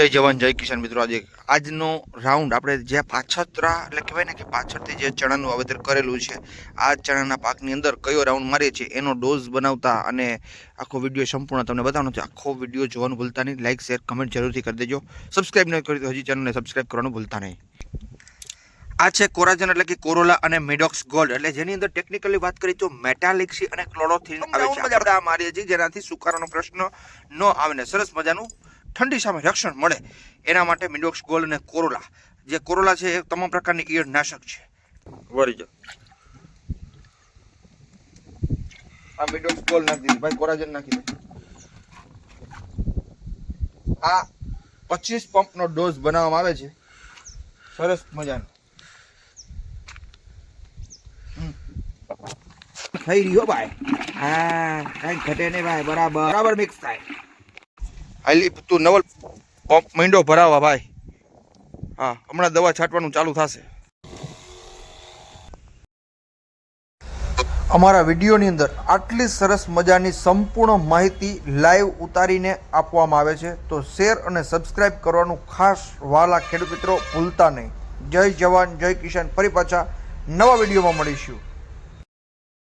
જય જવાન જય કિસાન મિત્રો. આજે આજનો રાઉન્ડ આપણે જે પાછતરા એટલે કહેવાય ને કે પાછળથી જે ચણાનું વાવેતર કરેલું છે આ ચણાના પાકની અંદર કયો રાઉન્ડ મારીએ છીએ એનો ડોઝ બનાવતા અને આખો વીડિયો સંપૂર્ણ તમને બતાવવાનો છે. આખો વીડિયો જોવાનું ભૂલતા નહીં. લાઇક શેર કમેન્ટ જરૂરથી કરી દેજો. સબસ્ક્રાઇબ ન કરી હજી ચેનલને સબસ્ક્રાઇબ કરવાનું ભૂલતા નહીં. આ છે કોરાજન એટલે કે કોરોલા અને મેડોક્સ ગોલ્ડ. એટલે જેની અંદર ટેકનિકલી વાત કરીએ તો મેટાલિક્સી અને ક્લોરોથિન આવે છે. આપણે આ મારીએ છીએ. જેનાથી સુકારાનો પ્રશ્ન ન આવે ને. સરસ મજાનું ઠંડી સામે રક્ષણ મળે. એના માટે મિન્ડોક્સ ગોલ્ડ અને કોરોલા. જે કોરોલા છે એ તમામ પ્રકારની કીડ નાશક છે. વળી જાઓ આ મિન્ડોક્સ ગોલ્ડ નાખી દીધી. ભાઈ કોરાજન નાખી દે. આ પચીસ પંપનો ડોઝ બનાવવામાં આવે છે. સરસ મજાનો. થઈ રહ્યો ભાઈ. હા કઈ ઘટે નહીં ભાઈ. બરાબર. બરાબર મિક્સ થાય. હાલી તું નવલ પંપ મીંડો ભરાવા ભાઈ. હા, હમણાં દવા છાંટવાનું ચાલુ થશે. અમારા વિડીયોની અંદર આટલી સરસ મજાની સંપૂર્ણ માહિતી લાઈવ ઉતારીને આપવામાં આવે છે. તો શેર અને સબસ્ક્રાઈબ કરવાનું ખાસ વાલા ખેડૂત મિત્રો ભૂલતા નહીં. જય જવાન, જય કિસાન. ફરી પાછા નવા વિડીયોમાં મળીશું.